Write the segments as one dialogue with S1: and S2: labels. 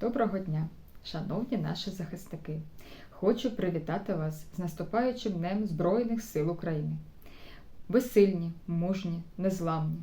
S1: Доброго дня, шановні наші захисники! Хочу привітати вас з наступаючим Днем Збройних сил України. Ви сильні, мужні, незламні.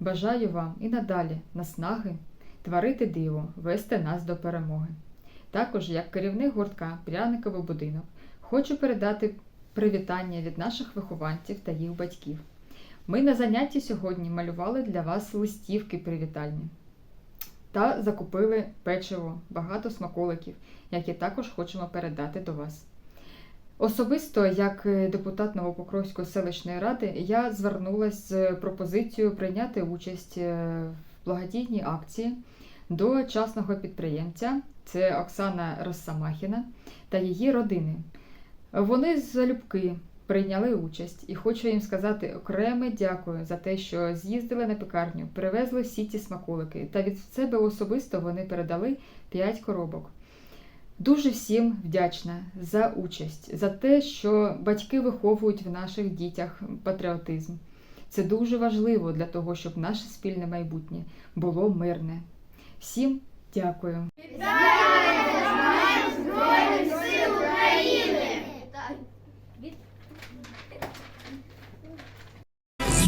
S1: Бажаю вам і надалі наснаги творити диво, вести нас до перемоги. Також, як керівник гуртка Пряниковий будинок, хочу передати привітання від наших вихованців та їх батьків. Ми на занятті сьогодні малювали для вас листівки привітальні та закупили печиво, багато смаколиків, які також хочемо передати до вас. Особисто, як е, депутат Новопокровської селищної ради, я звернулася з пропозицією прийняти участь е, в благодійній акції до частного підприємця, це Оксана Росомахіна та її родини. Вони залюбки прийняли участь і хочу їм сказати окреме дякую за те, що з'їздили на пекарню, привезли всі ці смаколики та від себе особисто вони передали 5 коробок. Дуже всім вдячна за участь, за те, що батьки виховують в наших дітях патріотизм. Це дуже важливо для того, щоб наше спільне майбутнє було мирне. Всім дякую!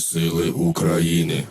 S2: Сили України.